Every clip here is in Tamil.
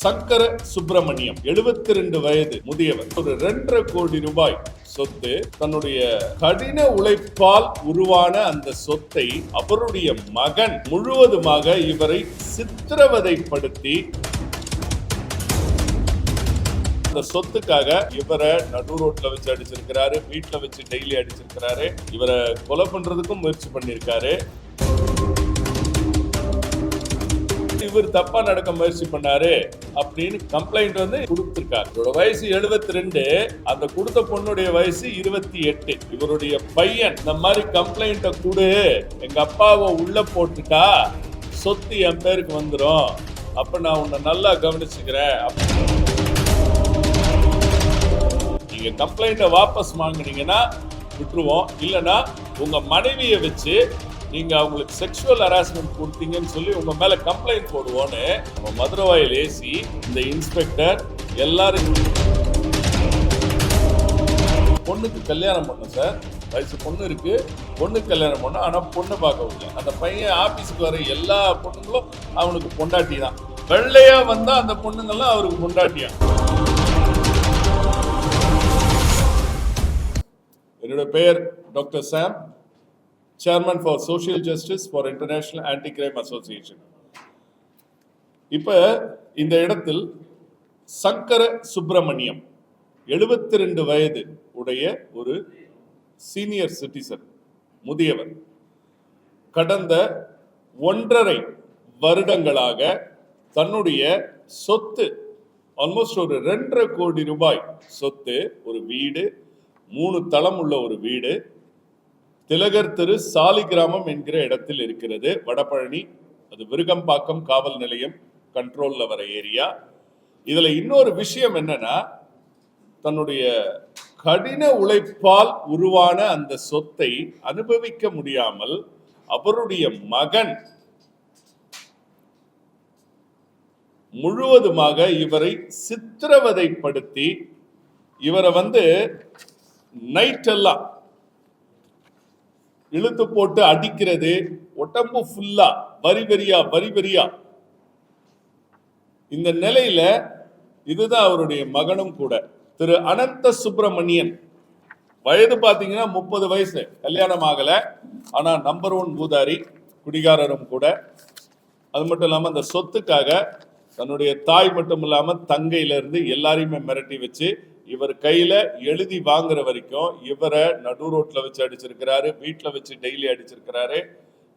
சக்கர சுப்பிரமணியம் 72 ரெண்டு வயது முதியவர். ஒரு ரெண்டரை கோடி ரூபாய் சொத்து தன்னுடைய கடின உழைப்பால் உருவான அந்த சொத்தை அவருடைய மகன் முழுவதுமாக இவரை சித்திரவதைப்படுத்தி அந்த சொத்துக்காக இவரை நடு ரோட்ல வச்சு அடிச்சிருக்கிறாரு வீட்டுல வச்சு டெய்லி அடிச்சிருக்கிறாரு. இவரை கொலை பண்றதுக்கும் முயற்சி பண்ணிருக்காரு இவர் தப்பா நடக்க முயற்சி பண்ணாரு. அப்படின்னு கம்ப்ளைண்ட் வந்து கொடுத்திருக்காரு. இவரோட வயசு 72 ரெண்டு அந்த கொடுத்த பொண்ணுடைய வயசு இருபத்தி எட்டு. இவருடைய பையன் இந்த மாதிரி கம்ப்ளைண்ட்டை கொடு. எங்க அப்பாவை உள்ள போட்டுட்டா சொத்து என் பேருக்கு வந்துடும் அப்ப நான் உன்னை நல்லா கவனிச்சுக்கிறேன். அப்ப- நீங்க கம்ப்ளைண்ட்டை வாபஸ் வாங்கினீங்கன்னா விட்டுருவோம். இல்லைன்னா உங்க மனைவியை வச்சு நீங்கள் அவங்களுக்கு செக்ஷுவல் ஹராஸ்மெண்ட் கொடுத்தீங்கன்னு சொல்லி உங்க மேலே கம்ப்ளைண்ட் போடுவோன்னு நம்ம மதுரவாயில் ஏசி இந்த இன்ஸ்பெக்டர் எல்லாரும் பொண்ணுக்கு கல்யாணம் பண்ணும் சார். வயசு பொண்ணு இருக்கு. பொண்ணுக்கு கல்யாணம் பண்ண ஆனால் பொண்ணு பார்க்க முடியல. அந்த பையன் ஆஃபீஸுக்கு வர எல்லா பொண்ணுங்களும் அவனுக்கு பொண்டாட்டி தான். வெள்ளையாக வந்தால் அந்த பொண்ணுங்கள்லாம் அவருக்கு பொண்டாட்டியா? என்னோட பெயர் doctor Sam. Chairman for social justice for international anti crime association இப்போ இந்த இடத்தில் சங்கர சுப்பிரமணியம் 72 ரெண்டு வயது உடைய ஒரு சீனியர் சிட்டிசன் முதியவர் கடந்த ஒன்றரை வருடங்களாக தன்னுடைய சொத்து ஆல்மோஸ்ட் ஒரு ரெண்டரை கோடி ரூபாய் சொத்து ஒரு வீடு மூணு தளம் உள்ள ஒரு வீடு திலகர் தெரு சாலிகிராமம் என்கிற இடத்தில் இருக்கிறது. வடபழனி அது விருகம்பாக்கம் காவல் நிலையம் கண்ட்ரோல்ல வர ஏரியா. இதுல இன்னொரு விஷயம் என்னன்னா தன்னுடைய கடின உழைப்பால் உருவான அந்த சொத்தை அனுபவிக்க முடியாமல் அவருடைய மகன் முழுவதுமாக இவரை சித்திரவதைப்படுத்தி இவரை வந்து நைட் எல்லாம் இழுத்து போட்டு அடிக்கிறது உடம்பு ஃபுல்லா வரி வரியா வரி வரியா. இந்த நிலையில இதுதான் அவருடைய மகனும் கூட. திரு அனந்த சுப்பிரமணியன். வயது பாத்தீங்கன்னா முப்பது வயசு கல்யாணம் ஆகல. ஆனா நம்பர் ஒன் பூதாரி குடிகாரரும் கூட. அது மட்டும் இல்லாம அந்த சொத்துக்காக தன்னுடைய தாய் மட்டும் இல்லாம தங்கையில இருந்து எல்லாரையுமே மிரட்டி வச்சு இவர் கையில எழுதி வாங்குற வரைக்கும் இவரை நடு ரோட்ல வச்சு அடிச்சிருக்கிறாரு வீட்டுல வச்சு டெய்லி அடிச்சிருக்கிறாரு.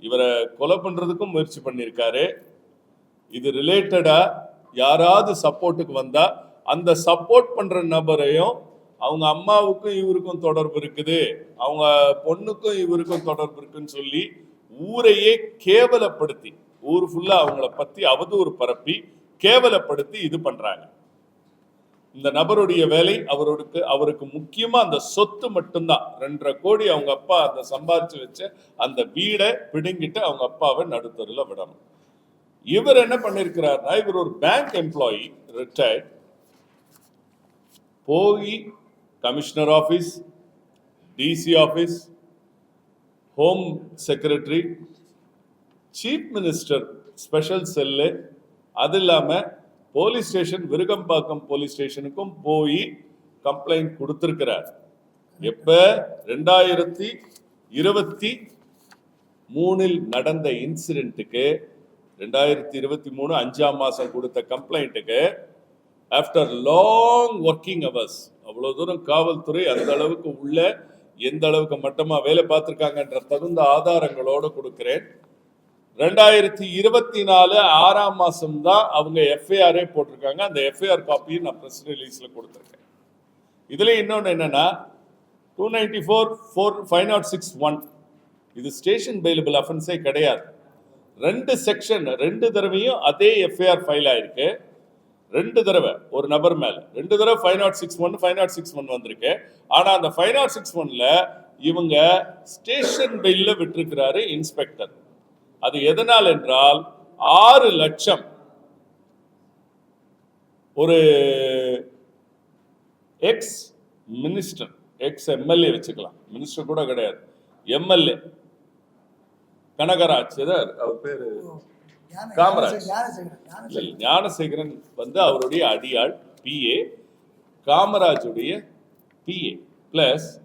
இவரை கொலை பண்றதுக்கும் முயற்சி பண்ணியிருக்காரு. இது ரிலேட்டடா யாராவது சப்போர்ட்டுக்கு வந்தா அந்த சப்போர்ட் பண்ற நபரையும் அவங்க அம்மாவுக்கும் இவருக்கும் தொடர்பு இருக்குது அவங்க பொண்ணுக்கும் இவருக்கும் தொடர்பு இருக்குன்னு சொல்லி ஊரையே கேவலப்படுத்தி ஊர் ஃபுல்லா அவங்கள பத்தி அவதூறு பரப்பி கேவலப்படுத்தி இது பண்றாங்க. இந்த நபருடைய வேலை அவருக்கு அவருக்கு முக்கியமா அந்த சொத்து மட்டும்தான். ரெண்டரை கோடி அவங்க அப்பா அந்த சம்பாதிச்சு வச்ச அந்த வீடை பிடுங்கிட்டு அவங்க அப்பாவை நடுத்தருல விடணும். இவர் என்ன பண்ணிருக்கிறார்னா இவர் ஒரு பேங்க் எம்ப்ளாயி ரிட்டையர்ட் போய் commissioner office DC office home secretary chief minister special cell அது இல்லாமல் போலீஸ் ஸ்டேஷன் விருகம்பாக்கம் போலீஸ் ஸ்டேஷனுக்கும் போய் கம்ப்ளைண்ட் கொடுத்திருக்கிறார். எப்ப? ரெண்டாயிரத்தி இருபத்தி மூணில் நடந்த இன்சிடென்ட்டுக்கு ரெண்டாயிரத்தி இருபத்தி மூணு அஞ்சாம் மாசம் கொடுத்த கம்ப்ளைண்ட்டுக்கு ஆஃப்டர் லாங் ஒர்க்கிங் அவர்ஸ் அவ்வளோ தூரம் காவல்துறை அந்த அளவுக்கு உள்ள எந்த அளவுக்கு மட்டமா வேலை பார்த்துருக்காங்கன்ற தகுந்த ஆதாரங்களோட கொடுக்குறேன். ரெண்டாயிரத்தி இருபத்தி நாலு ஆறாம் மாசம் தான் அவங்க எஃப்ஐஆரே போட்டிருக்காங்க. அந்த எஃப்ஐஆர் காப்பியும் நான் ப்ரெஸ் ரிலீஸில் கொடுத்துருக்கேன். இதில் இன்னொன்று என்னென்னா two ninety four four five oh nought six one இது ஸ்டேஷன் பெயிலபிள் அஃபென்ஸே கிடையாது. ரெண்டு செக்ஷன் ரெண்டு தடவையும் அதே எஃப்ஐஆர் ஃபைல் ஆயிருக்கு. ரெண்டு தடவை ஒரு நபர் மேலே. ரெண்டு தடவை five nought six one five nought six one வந்திருக்கு. ஆனால் அந்த ஃபைவ் நாட் சிக்ஸ் ஒன்ல இவங்க ஸ்டேஷன் பெயிலில் விட்டுருக்கிறாரு இன்ஸ்பெக்டர் அது எதனால் என்றால் ஆறு லட்சம் ஒரு எக்ஸ் மினிஸ்டர் எக்ஸ் எம்எல்ஏ வச்சுக்கலாம். மினிஸ்டர் கூட கிடையாது. எம்எல்ஏ கனகராஜ் எதார் அவர் பேரு ஞான- காமராஜ். ஞானசேகரன் வந்து அவருடைய அடியாள் பிஏ காமராஜுடைய பிஏ பிளஸ்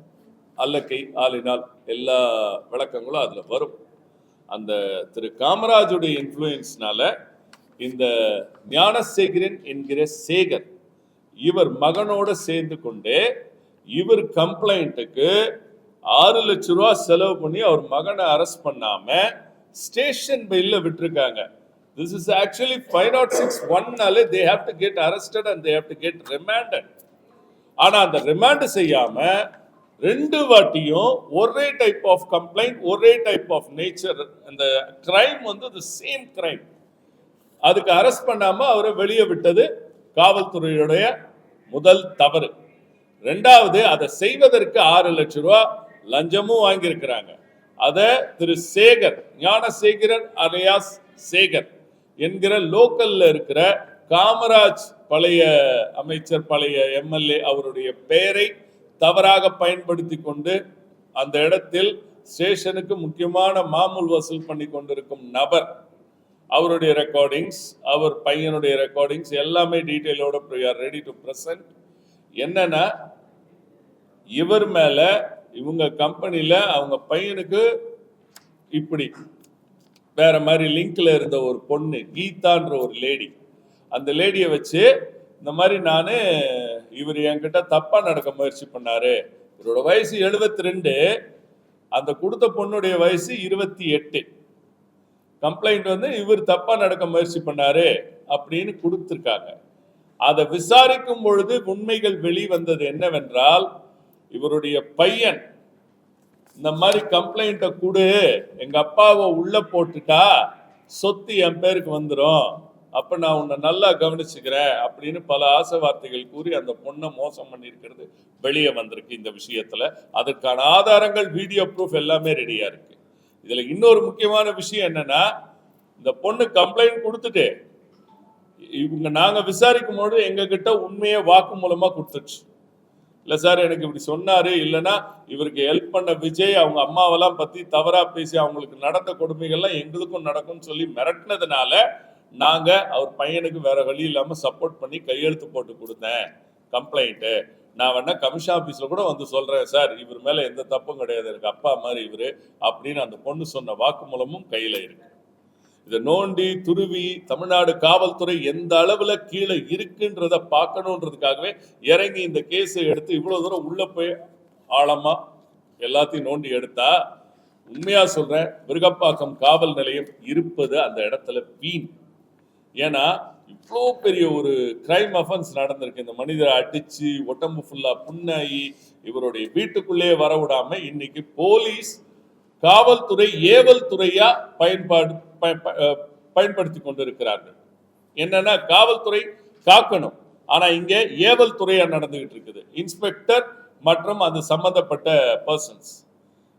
அல்லக்கை ஆளினால் எல்லா விளக்கங்களும் அதுல வரும். அந்த திரு காமராஜுடைய இன்ஃப்ளூயன்ஸ்னால இந்த ஞானசேகரன் என்கிற சேகர் இவர் மகனோட சேர்ந்து கொண்டு இவர் கம்ப்ளைண்ட்டுக்கு ஆறு லட்ச ரூபா செலவு பண்ணி அவர் மகனை அரெஸ்ட் பண்ணாம ஸ்டேஷன் பெயில விட்டிருக்காங்க. This is actually five nought six ஒன்னாலே they have to get arrested and they have to get remanded ஆனால் அந்த ரிமாண்ட் செய்யாம ரெண்டு வாட்டியும் ஒரே டைப் ஆஃப் கம்ப்ளைண்ட் ஒரே டைப் ஆஃப் நேச்சர் அந்த கிரைம் வந்து த சேம் கிரைம் அதுக்கு அரெஸ்ட் பண்ணாமல் அவரை வெளியே விட்டது காவல்துறையுடைய முதல் தவறு. ரெண்டாவது அதை செய்வதற்கு ஆறு லட்சம் ரூபா லஞ்சமும் வாங்கியிருக்கிறாங்க. அதை திரு சேகர் ஞானசேகரன் அலையாஸ் சேகர் என்கிற லோக்கல்ல இருக்கிற காமராஜ் பழைய அமைச்சர் பழைய எம்எல்ஏ அவருடைய பெயரை தவறாக பயன்படுத்தி கொண்டு அந்த இடத்தில் ஸ்டேஷனுக்கு முக்கியமான மாமூல் வசூல் பண்ணி கொண்டிருக்கும் நபர் அவருடைய ரெக்கார்டிங்ஸ் அவர் பையனுடைய ரெக்கார்டிங்ஸ் எல்லாமே டீட்டெயிலோட ரெடி டு ப்ரெசன்ட் என்னன்னா இவர் மேல இவங்க கம்பெனியில அவங்க பையனுக்கு இப்படி வேற மாதிரி லிங்க்ல இருந்த ஒரு பொண்ணு கீதான்ற ஒரு லேடி அந்த லேடியை வச்சு இந்த மாதிரி நான் இவர் என்கிட்ட தப்பா நடக்க முயற்சி பண்ணாரு. இவரோட வயசு 72 ரெண்டு அந்த கொடுத்த பொண்ணுடைய வயசு இருபத்தி எட்டு. கம்ப்ளைண்ட் வந்து இவர் தப்பா நடக்க முயற்சி பண்ணாரு அப்படின்னு கொடுத்துருக்காங்க. அதை விசாரிக்கும் பொழுது உண்மைகள் வெளிவந்தது என்னவென்றால் இவருடைய பையன் இந்த மாதிரி கம்ப்ளைண்ட்டை கொடு எங்க அப்பாவை உள்ள போட்டுட்டா சொத்து என் பேருக்கு வந்துடும் அப்ப நான் உன்னை நல்லா கவனிச்சுக்கிறேன் அப்படின்னு பல ஆசை வார்த்தைகள் கூறி அந்த பொண்ணை மோசம் பண்ணியிருக்கிறது வெளியே வந்திருக்கு இந்த விஷயத்துல. அதற்கான ஆதாரங்கள் வீடியோ ப்ரூஃப் எல்லாமே ரெடியா இருக்கு. இதுல இன்னொரு முக்கியமான விஷயம் என்னன்னா இந்த பொண்ணு கம்ப்ளைண்ட் கொடுத்துட்டு இவங்க நாங்க விசாரிக்கும் பொழுது எங்க கிட்ட உண்மையை வாக்கு மூலமா கொடுத்துச்சு. இல்ல சார் எனக்கு இப்படி சொன்னாரு இல்லைன்னா இவருக்கு ஹெல்ப் பண்ண விஜய் அவங்க அம்மாவெல்லாம் பத்தி தவறா பேசி அவங்களுக்கு நடந்த கொடுமைகள்லாம் எங்களுக்கும் நடக்கும்னு சொல்லி மிரட்டினதுனால நாங்கள் அவர் பையனுக்கு வேற வழி இல்லாமல் சப்போர்ட் பண்ணி கையெழுத்து போட்டு கொடுத்தேன். கம்ப்ளைண்ட்டு நான் வேணா கமிஷன் ஆஃபீஸில் கூட வந்து சொல்கிறேன் சார் இவர் மேலே எந்த தப்பும் கிடையாது. எனக்கு அப்பா மாதிரி இவர் அப்படின்னு அந்த பொண்ணு சொன்ன வாக்குமூலமும் கையில் இருக்கு. இதை நோண்டி துருவி தமிழ்நாடு காவல்துறை எந்த அளவில் கீழே இருக்குன்றத பார்க்கணுன்றதுக்காகவே இறங்கி இந்த கேஸை எடுத்து இவ்வளோ தூரம் உள்ளே போய் ஆழமாக எல்லாத்தையும் நோண்டி எடுத்தா உண்மையாக சொல்கிறேன் விருகப்பாக்கம் காவல் நிலையம் இருப்பது அந்த இடத்துல வீண். ஏன்னா இவ்வளோ பெரிய ஒரு கிரைம் அஃபென்ஸ் நடந்திருக்கு. இந்த மனிதரை அடிச்சு உடம்பு ஃபுல்லா புண்ணாகி இவருடைய வீட்டுக்குள்ளேயே வரவிடாம இன்னைக்கு போலீஸ் காவல்துறை ஏவல் துறையா பயன்பாடு ப- ப- பயன்படுத்தி கொண்டிருக்கிறார்கள். என்னன்னா காவல்துறை காக்கணும். ஆனா இங்க ஏவல் துறையா நடந்துகிட்டு இருக்குது. இன்ஸ்பெக்டர் மற்றும் அது சம்பந்தப்பட்ட பர்சன்ஸ்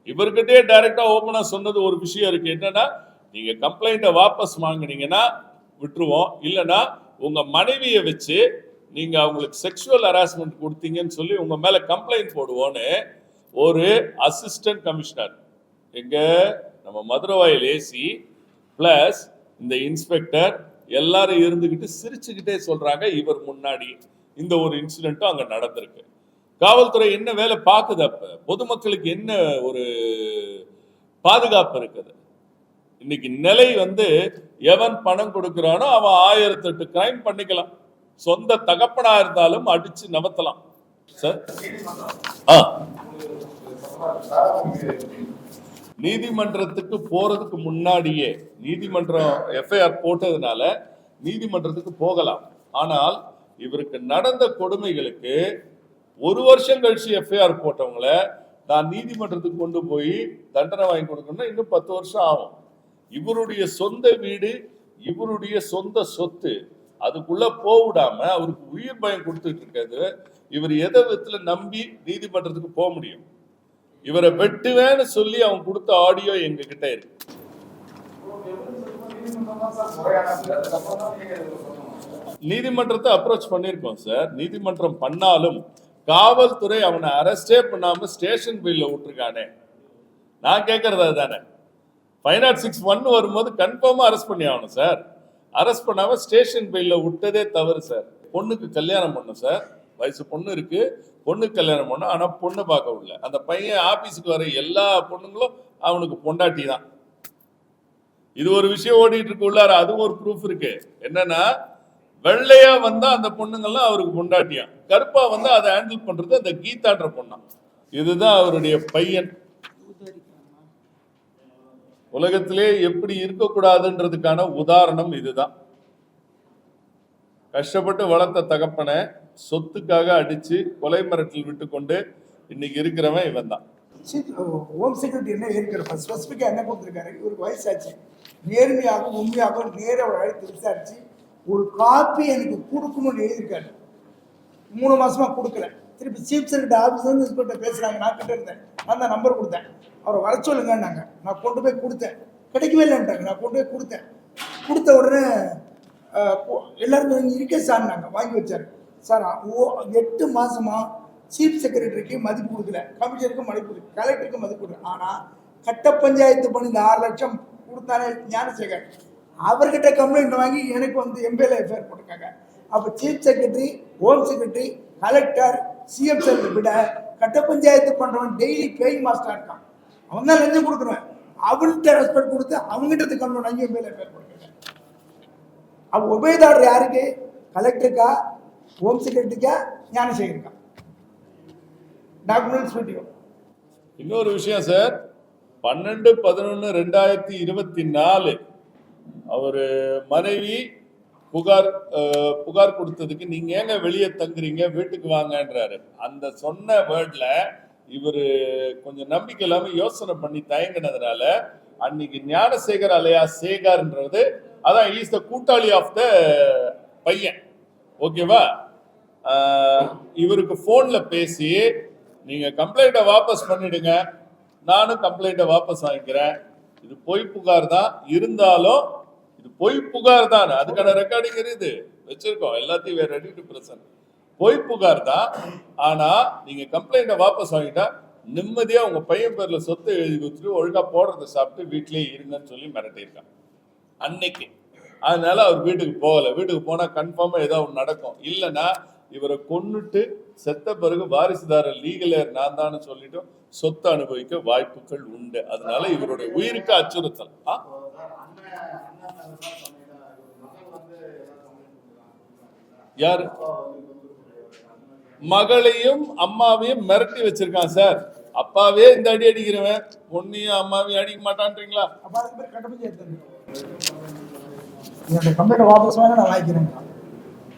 இவர்கிட்டயே டைரக்டா ஓபனா சொன்னது ஒரு விஷயம் இருக்கு. என்னன்னா நீங்க கம்ப்ளைண்ட்டை வாபஸ் வாங்கினீங்கன்னா விட்டுருவோம். இல்லைன்னா உங்க மனைவியை வச்சு நீங்க அவங்களுக்கு செக்ஷுவல் ஹராஸ்மெண்ட் கொடுத்தீங்கன்னு சொல்லி உங்க மேல கம்ப்ளைண்ட் போடுவோன்னு ஒரு அசிஸ்டன்ட் கமிஷனர் எங்க? நம்ம மதுரவாயில் ஏசி பிளஸ் இந்த இன்ஸ்பெக்டர் எல்லாரும் இருந்துகிட்டு சிரிச்சுக்கிட்டே சொல்றாங்க. இவர் முன்னாடி இந்த ஒரு இன்சிடென்ட்டும் அங்கே நடந்திருக்கு. காவல்துறை என்ன வேலை பார்க்குது அப்போ? பொதுமக்களுக்கு என்ன ஒரு பாதுகாப்பு இருக்குது? இன்னைக்கு நிலை வந்து எவன் பணம் கொடுக்கிறானோ அவன் ஆயிரத்தெட்டு கிரைம் பண்ணிக்கலாம். சொந்த தகப்பனா இருந்தாலும் அடிச்சு நவத்தலாம். சார் ஆ. நீதிமன்றத்துக்கு போறதுக்கு முன்னாடியே நீதிமன்றம் எஃப்ஐஆர் போட்டதுனால நீதிமன்றத்துக்கு போகலாம். ஆனால் இவருக்கு நடந்த கொடுமைகளுக்கு ஒரு வருஷம் கழிச்சு எஃப்ஐஆர் போட்டவங்கள நான் நீதிமன்றத்துக்கு கொண்டு போய் தண்டனை வாங்கி கொடுக்கணும்னா இன்னும் பத்து வருஷம் ஆகும். இவருடைய சொந்த வீடு இவருடைய சொந்த சொத்து அதுக்குள்ள போவிடாம அவருக்கு உயிர் பயம் கொடுத்துட்டு இருக்காது இவர் எதை விதத்துல நம்பி நீதிமன்றத்துக்கு போக முடியும்? இவரை வெட்டுவேன்னு சொல்லி அவன் கொடுத்த ஆடியோ எங்க கிட்ட இருக்கு. நீதிமன்றத்தை அப்ரோச் பண்ணியிருக்கோம் சார் நீதிமன்றம் பண்ணாலும் காவல்துறை அவனை அரெஸ்டே பண்ணாம ஸ்டேஷன் பில்ல விட்டுருக்கானே. நான் கேட்கறது அதுதானே. ஃபைவ் நாட் சிக்ஸ் ஒன் வரும்போது கன்ஃபார்மாக அரெஸ்ட் பண்ணி ஆகணும் சார் அரெஸ்ட் பண்ணாமல் ஸ்டேஷன் பையில் விட்டதே தவறு சார் பொண்ணுக்கு கல்யாணம் பண்ணும் சார் வயசு பொண்ணு இருக்கு. பொண்ணுக்கு கல்யாணம் பண்ணும் ஆனால் பொண்ணு பார்க்க விடல. அந்த பையன் ஆபீஸுக்கு வர எல்லா பொண்ணுங்களும் அவனுக்கு பொண்டாட்டி தான். இது ஒரு விஷயம் ஓடிட்டு இருக்கு உள்ளார. அதுவும் ஒரு ப்ரூஃப் இருக்கு. என்னன்னா வெள்ளையா வந்தா அந்த பொண்ணுங்கள்லாம் அவருக்கு பொண்டாட்டியா கருப்பா வந்தா அதை ஹேண்டில் பண்றது அந்த கீதான்ற பொண்ணா இதுதான் அவருடைய பையன். உலகத்திலே எப்படி இருக்கக்கூடாதுன்றதுக்கான உதாரணம் இதுதான். கஷ்டப்பட்டு வளர்த்த தகப்பனை சொத்துக்காக அடிச்சு கொலை மிரட்டில் விட்டு கொண்டு இன்னைக்கு இருக்கிறவன் இவன் தான் ஹோம் செக்ரட்டரி என்ன இருக்கிற ஸ்பெசிஃபிக்காக என்ன கொடுத்துருக்காரு? இவருக்கு வயசாச்சு. நேர்மையாக உண்மையாக நேர அழைத்து விசாரிச்சு ஒரு காப்பி எனக்கு கொடுக்கணும்னு எழுதியிருக்காரு. மூணு மாசமா கொடுக்கல. திருப்பி சீஃப் செக்ரட்டரி ஆஃபீஸ் இன்ஸ்பெக்டர் பேசுறாங்க. நான் கிட்ட இருந்தேன். நான் தான் நம்பர் கொடுத்தேன். அவரை வர சொல்லுங்கன்னாங்க. நான் கொண்டு போய் கொடுத்தேன். கிடைக்கவே இல்லைன்ட்டாங்க. நான் கொண்டு போய் கொடுத்தேன். கொடுத்த உடனே அஹ், எல்லாருக்கும் இங்கே இருக்கே சார்னாங்க வாங்கி வச்சார். சார் ஓ எட்டு மாதமாக சீஃப் செக்ரட்டரிக்கு மதிப்பு கொடுக்கல. கமிஷனருக்கு மதிப்பு கொடுக்கல. கலெக்டருக்கு மதிப்பு கொடுக்கல. ஆனால் கட்ட பஞ்சாயத்து பண்ணி இந்த ஆறு லட்சம் கொடுத்தானே ஞானசேகர். அவர்கிட்ட கம்ப்ளைண்ட் வாங்கி எனக்கு வந்து எம்பிஎல் எஃப்ஐஆர் போட்டிருக்காங்க. அப்போ chief secretary home secretary collector CM sir விட கட்ட பஞ்சாயத்து பண்ணுறவன் டெய்லி பேயிங் மாஸ்டராக இருக்கான் அவன் தான் லஞ்சம் கொடுக்குறவன். அவன்கிட்ட ரெஸ்பெக்ட் கொடுத்து அவங்ககிட்ட கம்ப்ளைண்ட் வாங்கி மேலே பேர் கொடுக்குறேன் அவன் உபயதாரர் யாருக்கு? கலெக்டருக்கா ஹோம் செக்ரட்டரிக்கா ஞானசேகருக்கா? டாக்குமெண்ட்ஸ் வீடியோ இன்னொரு விஷயம் சார் பன்னெண்டு பதினொன்று ரெண்டாயிரத்தி இருபத்தி நாலு. அவர் மனைவி புகார் புகார் கொடுத்ததுக்கு நீங்க ஏங்க வெளியே தங்குறீங்க? வீட்டுக்கு வாங்கன்றாரு. அந்த சொன்ன வேர்ட்ல இவர் கொஞ்சம் நம்பிக்கை இல்லாம யோசனை பண்ணி தயங்கினதுனால அன்னைக்கு ஞானசேகர் அலையா சேகர்ன்றது அதான் இஸ் த கூட்டாளி ஆஃப் த பையன். ஓகேவா இவருக்கு ஃபோனில் பேசி நீங்க கம்ப்ளைண்ட்டை வாபஸ் பண்ணிடுங்க. நானும் கம்ப்ளைண்ட்டை வாபஸ் வாங்கிக்கிறேன். இது பொய் புகார் தான். இருந்தாலும் இது பொய் புகார் தான். அதுக்கான ரெக்கார்டிங் இருக்குது வச்சிருக்கோம். எல்லாத்தையும் வேற ரெடி டு பிரசன்ட் பொய் புகார் தான். ஆனா நீங்க கம்ப்ளைண்ட்டை வாபஸ் வாங்கிட்டா நிம்மதியா உங்க பையன் பேர்ல சொத்தை எழுதி கொடுத்துட்டு ஒழுங்கா போடுறத சாப்பிட்டு வீட்லயே இருங்கன்னு சொல்லி மிரட்டியிருக்கான். அன்னைக்கு. அதனால அவர் வீட்டுக்கு போகல. வீட்டுக்கு போனா கன்ஃபார்மா ஏதாவது ஒன்று நடக்கும். இல்லைன்னா இவரை கொன்னுட்டு செத்த பிறகு வாரிசுதாரர் லீகலேர் நான் தான் சொல்லிட்டு சொத்து அனுபவிக்க வாய்ப்புகள் உண்டு. அதனால இவருடைய உயிருக்கு அச்சுறுத்தல். ஆ? யாரு? மகளையும் அம்மாவையும் மிரட்டி வச்சிருக்கான் சார். அப்பாவே இந்த அடி அடிக்கிறவன். பொண்ணையும் அம்மாவையும் அடிக்க மாட்டான்றீங்களா? அப்போ வாபஸ் வாங்க நான் வாங்கிக்கிறேன்.